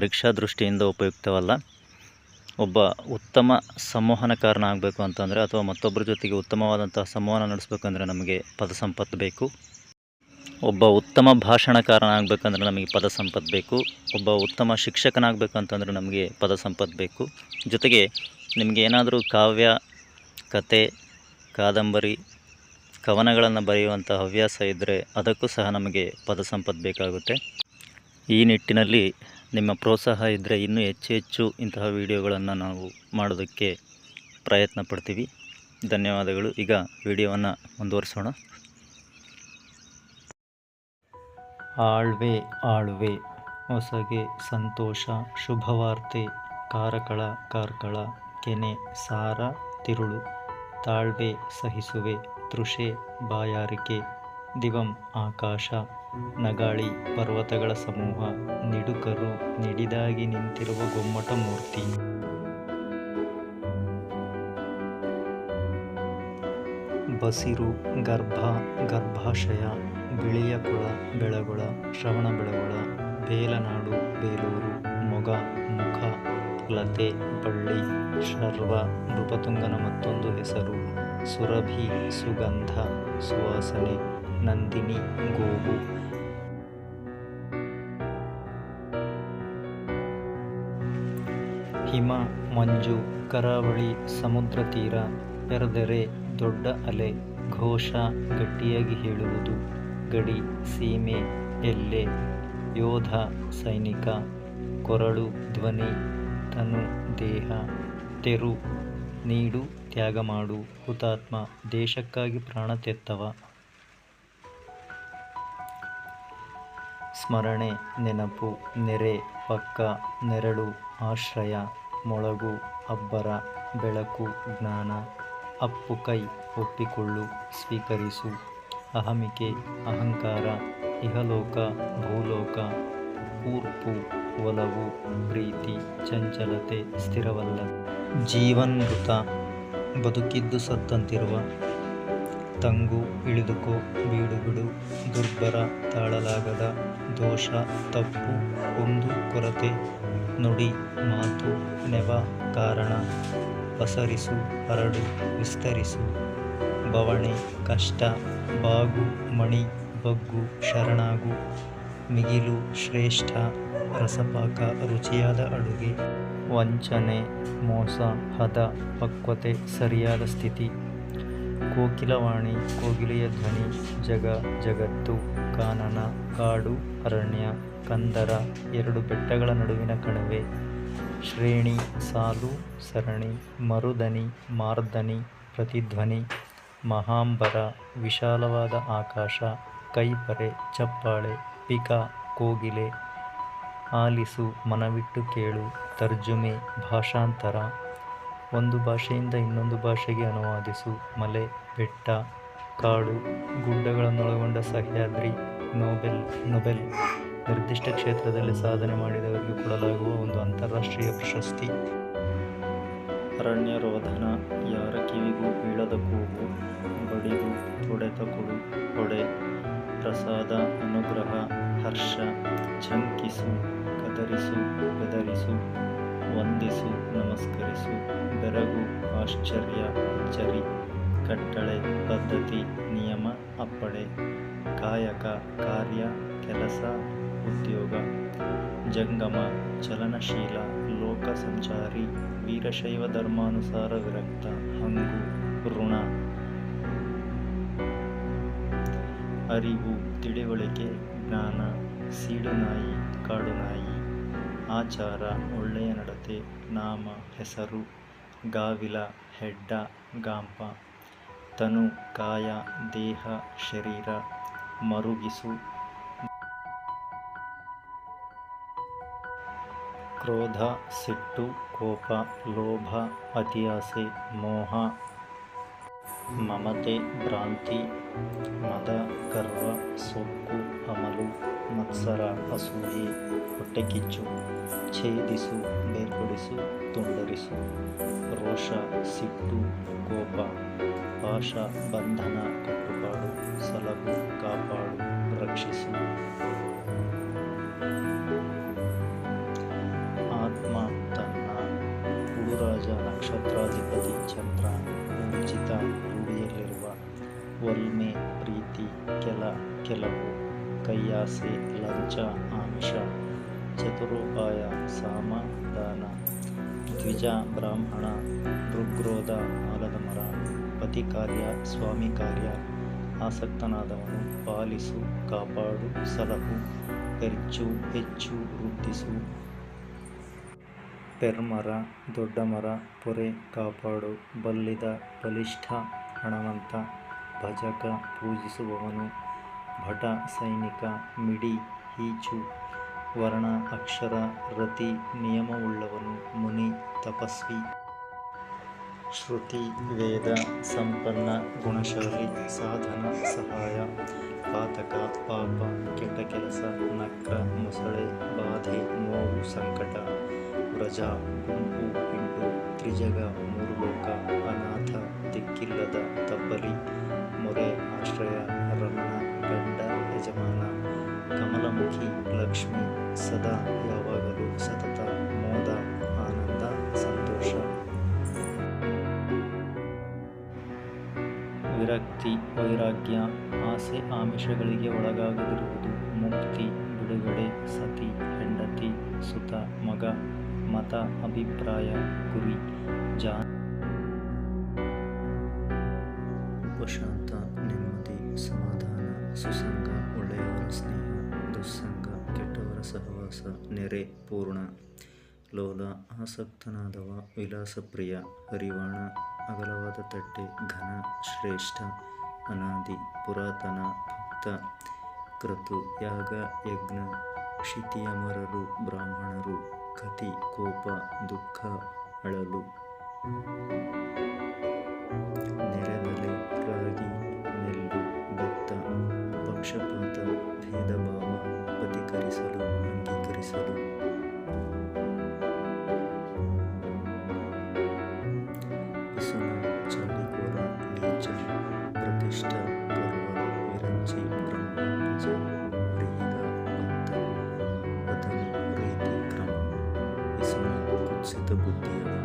ಪರೀಕ್ಷಾ ದೃಷ್ಟಿಯಿಂದ ಉಪಯುಕ್ತವಲ್ಲ. ಒಬ್ಬ ಉತ್ತಮ ಸಂವಹನಕಾರನ ಆಗಬೇಕು ಅಂತಂದರೆ ಅಥವಾ ಮತ್ತೊಬ್ಬರ ಜೊತೆಗೆ ಉತ್ತಮವಾದಂತಹ ಸಂವಹನ ನಡೆಸಬೇಕಂದ್ರೆ ನಮಗೆ ಪದ ಸಂಪತ್ತು ಬೇಕು. ಒಬ್ಬ ಉತ್ತಮ ಭಾಷಣಕಾರನ ಆಗಬೇಕಂದ್ರೆ ನಮಗೆ ಪದ ಸಂಪತ್ತು ಬೇಕು. ಒಬ್ಬ ಉತ್ತಮ ಶಿಕ್ಷಕನಾಗಬೇಕಂತಂದ್ರೆ ನಮಗೆ ಪದ ಸಂಪತ್ತು ಬೇಕು. ಜೊತೆಗೆ ನಿಮಗೆ ಏನಾದರೂ ಕಾವ್ಯ, ಕತೆ, ಕಾದಂಬರಿ, ಕವನಗಳನ್ನು ಬರೆಯುವಂಥ ಹವ್ಯಾಸ ಇದ್ದರೆ ಅದಕ್ಕೂ ಸಹ ನಮಗೆ ಪದ ಸಂಪತ್ತು ಬೇಕಾಗುತ್ತೆ. ಈ ನಿಟ್ಟಿನಲ್ಲಿ ನಿಮ್ಮ ಪ್ರೋತ್ಸಾಹ ಇದ್ದರೆ ಇನ್ನೂ ಹೆಚ್ಚು ಹೆಚ್ಚು ಇಂತಹ ವಿಡಿಯೋಗಳನ್ನು ನಾವು ಮಾಡೋದಕ್ಕೆ ಪ್ರಯತ್ನ ಪಡ್ತೀವಿ. ಧನ್ಯವಾದಗಳು. ಈಗ ವಿಡಿಯೋವನ್ನು ಮುಂದುವರಿಸೋಣ. ಆಳ್ವೆ ಆಳ್ವೆ. ಹೊಸಗೆ ಸಂತೋಷ, ಶುಭವಾರ್ತೆ, ಕಾರಕಳ, ಕಾರ್ಕಳ, ಕೆನೆ, ಸಾರ, ತಿರುಳು. ತಾಳ್ವೆ, ಸಹಿಸುವೆ, ತೃಷೆ, ಬಾಯಾರಿಕೆ. ದಿವಂ ಆಕಾಶ, ನಗಾಳಿ, ಪರ್ವತಗಳ ಸಮೂಹ ನಿಡುಕರು ನಿಡಿದಾಗಿ ನಿಂತಿರುವ ಗೊಮ್ಮಟ ಮೂರ್ತಿ. ಬಸಿರು, ಗರ್ಭ, ಗರ್ಭಾಶಯ, ಬಿಳಿಯ ಕುಳ, ಬೆಳಗೊಳ, ಶ್ರವಣ ಬೆಳಗೊಳ, ಬೇಲನಾಡು, ಬೇಲೂರು, ಮೊಗ, ಮುಖ, ಲತೆ, ಬಳ್ಳಿ, ಶರ್ವ ನೃಪತುಂಗನ ಮತ್ತೊಂದು ಹೆಸರು, ಸುರಭಿ, ಸುಗಂಧ, ಸುವಾಸನೆ. ನಂದಿನಿ ಗೋವು ಹಿಮ, ಮಂಜು, ಕರಾವಳಿ, ಸಮುದ್ರ ತೀರ, ಪೆರೆದರೆ, ದೊಡ್ಡ ಅಲೆ, ಘೋಷ, ಗಟ್ಟಿಯಾಗಿ ಹೇಳುವುದು, ಗಡಿ, ಸೀಮೆ, ಎಲ್ಲೆ, ಯೋಧ, ಸೈನಿಕ, ಕೊರಳು, ಧ್ವನಿ, ತನು, ದೇಹ, ತೆರು, ನೀಡು, ತ್ಯಾಗ ಮಾಡು, ಹುತಾತ್ಮ, ದೇಶಕ್ಕಾಗಿ ಪ್ರಾಣ ತೆತ್ತವ. ಸ್ಮರಣೆ, ನೆನಪು, ನೆರೆ, ಪಕ್ಕ, ನೆರಳು, ಆಶ್ರಯ, ಮೊಳಗು, ಅಬ್ಬರ, ಬೆಳಕು, ಜ್ಞಾನ, ಅಪ್ಪು ಕೈ, ಒಪ್ಪಿಕೊಳ್ಳು, ಸ್ವೀಕರಿಸು, ಅಹಮಿಕೆ, ಅಹಂಕಾರ, ಇಹಲೋಕ, ಭೂಲೋಕ ಕೂರ್ಪು ಒಲವು, ಪ್ರೀತಿ, ಚಂಚಲತೆ ಸ್ಥಿರವಲ್ಲ ಜೀವನ್ಮೃತ, ಬದುಕಿದ್ದು ಸತ್ತಂತಿರುವ ತಂಗು, ಇಳಿದುಕೋ, ಬೀಡುಬಿಡು, ದುರ್ಬರ, ತಾಳಲಾಗದ, ದೋಷ, ತಪ್ಪು ಒಂದು ಕೊರತೆ, ನುಡಿ, ಮಾತು, ನೆವ, ಕಾರಣ, ಪಸರಿಸು, ಹರಡು, ವಿಸ್ತರಿಸು, ಬವಣೆ, ಕಷ್ಟ, ಬಾಗು, ಮಣಿ, ಬಗ್ಗು, ಶರಣಾಗು, ಮಿಗಿಲು, ಶ್ರೇಷ್ಠ, ರಸಪಾಕ, ರುಚಿಯಾದ ಅಡುಗೆ, ವಂಚನೆ, ಮೋಸ, ಹದ, ಪಕ್ವತೆ, ಸರಿಯಾದ ಸ್ಥಿತಿ ಕೋಕಿಲವಾಣಿ, ಕೋಗಿಲೆಯ ಧ್ವನಿ, ಜಗ, ಜಗತ್ತು, ಕಾನನ, ಕಾಡು, ಅರಣ್ಯ, ಕಂದರ ಎರಡು ಬೆಟ್ಟಗಳ ನಡುವಿನ ಕಣಿವೆ. ಶ್ರೇಣಿ, ಸಾಲು, ಸರಣಿ ಮರುದನಿ ಮಾರ್ದನಿ ಪ್ರತಿಧ್ವನಿ, ಮಹಾಂಬರ, ವಿಶಾಲವಾದ ಆಕಾಶ ಕೈಪರೆ ಚಪ್ಪಾಳೆ, ಪಿಕ, ಕೋಗಿಲೆ, ಆಲಿಸು, ಮನವಿಟ್ಟು ಕೇಳು, ತರ್ಜುಮೆ, ಭಾಷಾಂತರ ಒಂದು ಭಾಷೆಯಿಂದ ಇನ್ನೊಂದು ಭಾಷೆಗೆ ಅನುವಾದಿಸು. ಮಲೆ, ಬೆಟ್ಟ, ಕಾಡು, ಗುಡ್ಡಗಳನ್ನೊಳಗೊಂಡ ಸಹ್ಯಾದ್ರಿ, ನೋಬೆಲ್, ನೊಬೆಲ್ ನಿರ್ದಿಷ್ಟ ಕ್ಷೇತ್ರದಲ್ಲಿ ಸಾಧನೆ ಮಾಡಿದವರಿಗೆ ಕೊಡಲಾಗುವ ಒಂದು ಅಂತಾರಾಷ್ಟ್ರೀಯ ಪ್ರಶಸ್ತಿ. ಅರಣ್ಯ ರೋಧನ, ಯಾರ ಕಿವಿಗೂ ಬೀಳದ ಕೂಗು, ಬಡಿದು ಹೊಡೆತ ಕೊಡು, ಹೊಡೆ, ಪ್ರಸಾದ, ಅನುಗ್ರಹ, ಹರ್ಷ, ಚಂಕಿಸು, ಕದರಿಸು, ಬೆದರಿಸು. ವಂದಿಸು, ನಮಸ್ಕರಿಸು, ಬೆರಗು, ಆಶ್ಚರ್ಯ, ಚರಿ, ಕಟ್ಟಳೆ, ಪದ್ಧತಿ, ನಿಯಮ, ಅಪ್ಪಣೆ, ಕಾಯಕ, ಕಾರ್ಯ, ಕೆಲಸ, ಉದ್ಯೋಗ, ಜಂಗಮ, ಚಲನಶೀಲ, ಲೋಕ ಸಂಚಾರಿ, ವೀರಶೈವ ಧರ್ಮಾನುಸಾರ ವಿರಕ್ತ, ಹಂಗು, ಋಣ. ಅರಿವು, ತಿಳಿವಳಿಕೆ, ಜ್ಞಾನ ಸೀಡುನಾಯಿ ಕಾಡುನಾಯಿ ಆಚಾರ, ಒಳ್ಳೆಯ ನಡತೆ, ನಾಮ, ಹೆಸರು, ಗಾವಿಲ, ಹೆಡ್ಡ, ಗಾಂಪ, ತನು, ಕಾಯ, ದೇಹ, ಶರೀರ, ಮರುಗಿಸು, ಕ್ರೋಧ, ಸಿಟ್ಟು, ಕೋಪ, ಲೋಭ, ಅತಿಯಾಸೆ, ಮೋಹ, ಮಮತೆ, ಭ್ರಾಂತಿ, ಮದ, ಗರ್ವ, ಸೊಕ್ಕು, ಅಮಲು. ಮತ್ಸರ ಅಸೂಯೆ ಹೊಟ್ಟೆಕಿಚ್ಚು, ಛೇದಿಸು, ಬೇರ್ಪಡಿಸು, ತುಂಡರಿಸು, ರೋಷ, ಸಿಟ್ಟು, ಕೋಪ, ಪಾಶ, ಬಂಧನ, ಕಟ್ಟುಪಾಡು, ಸಲಗು, ಕಾಪಾಡು, ರಕ್ಷಿಸು. ಆತ್ಮ, ತನ್ನ, ಗುರುರಾಜ, ನಕ್ಷತ್ರಾಧಿಪತಿ, ಚಂದ್ರ ಉಚಿತ ರೂಢಿಯಲ್ಲಿರುವ ಒಲ್ಮೆ, ಪ್ರೀತಿ, ಕೆಲ, ಕೆಲವು. ಕೈಯಾಸೆ, ಲಂಚ, ಆಮಿಷ, ಚತುರೋಪಾಯ ಸಾಮದಾನ ದ್ವಿಜ, ಬ್ರಾಹ್ಮಣ, ಋಗ್ರೋಧ, ಆಲದ ಮರ, ಪತಿ ಕಾರ್ಯ, ಸ್ವಾಮಿ ಕಾರ್ಯ, ಆಸಕ್ತನಾದವನು ಪಾಲಿಸು, ಕಾಪಾಡು ಸಲಹು ಹೆಚ್ಚು ಹೆಚ್ಚು, ವೃದ್ಧಿಸು. ಪೆರ್ಮರ ದೊಡ್ಡ ಮರ ಪೊರೆ, ಕಾಪಾಡು, ಬಲ್ಲಿದ, ಬಲಿಷ್ಠ, ಹಣವಂತ, ಭಜಕ, ಪೂಜಿಸುವವನು ಭಟ, ಸೈನಿಕ, ಮಿಡಿ, ಈಚು, ವರ್ಣ, ಅಕ್ಷರ, ರತಿ, ನಿಯಮವುಳ್ಳವನು, ಮುನಿ, ತಪಸ್ವಿ. ಶ್ರುತಿ, ವೇದ, ಸಂಪನ್ನ, ಗುಣಶಾಲಿ, ಸಾಧನ, ಸಹಾಯ, ಪಾತಕ, ಪಾಪ, ಕೆಟ್ಟ ಕೆಲಸ ನಕ್ಕ ಮೊಸಳೆ, ಬಾಧೆ, ನೋವು, ಸಂಕಟ, ವ್ರಜ, ಗುಂಪು, ಪಿಂಡು, ತ್ರಿಜಗ ಮೂರು ಲೋಕ ಅನಾಥ, ದಿಕ್ಕಿಲ್ಲದ ತಬ್ಬಲಿ ಮೊರೆ, ಆಶ್ರಯ, ರಮಣ ಯಜಮಾನ ಕಮಲಮುಖಿ ಲಕ್ಷ್ಮಿ ಸದಾ ಯಾವಾಗಲೂ ಸತತ ಮೋದ ಆನಂದ ಸಂತೋಷ. ವಿರಕ್ತಿ, ವೈರಾಗ್ಯ, ಆಸೆ ಆಮಿಷಗಳಿಗೆ ಒಳಗಾಗದಿರುವುದು ಮುಕ್ತಿ, ಬಿಡುಗಡೆ, ಸತಿ, ಹೆಂಡತಿ, ಸುತ, ಮಗ, ಮತ, ಅಭಿಪ್ರಾಯ, ಗುರಿ ಜಾ ಉಪಶಾಂತ ನೆಮ್ಮದಿ, ಸಮಾಧಾನ, ಸುಸಂಗ. ಸ್ನೇಹ, ದುಸ್ಸಂಗ, ಕೆಟ್ಟವರ ಸಹವಾಸ, ನೆರೆ, ಪೂರ್ಣ, ಲೋಲ, ಆಸಕ್ತನಾದವ, ವಿಲಾಸಪ್ರಿಯ ಹರಿವಾಣ ಅಗಲವಾದ ತಟ್ಟೆ, ಘನ, ಶ್ರೇಷ್ಠ, ಅನಾದಿ, ಪುರಾತನ, ಭಕ್ತ, ಕೃತು, ಯಾಗ, ಯಜ್ಞ ಕ್ಷಿತಿಯ ಮರಲು ಬ್ರಾಹ್ಮಣರು ಕತಿ ಕೋಪ, ದುಃಖ, ಅಳಲು. ನೆರೆದಲೆ ರಾಗಿ, ನೆಲ್ಲು, ಭತ್ತ. ಪಕ್ಷಪಾತ ಭೇದ ಭಾವ ಪ್ರತಿಕರಿಸಲು ಅಂಗೀಕರಿಸಲು ವ್ಯಸನ ಚಾಡಿಕೋರ ನೀಚ ಪ್ರತಿಷ್ಠ ಪರ್ವ ವಿರಂಚಿ ಬ್ರಹ್ಮಜ ಪ್ರಿಯದ ಭಕ್ತ ವದನ ರೀತಿ ಕ್ರಮ ವ್ಯಸನ ಕುತ್ಸಿತ ಬುದ್ಧಿಯವ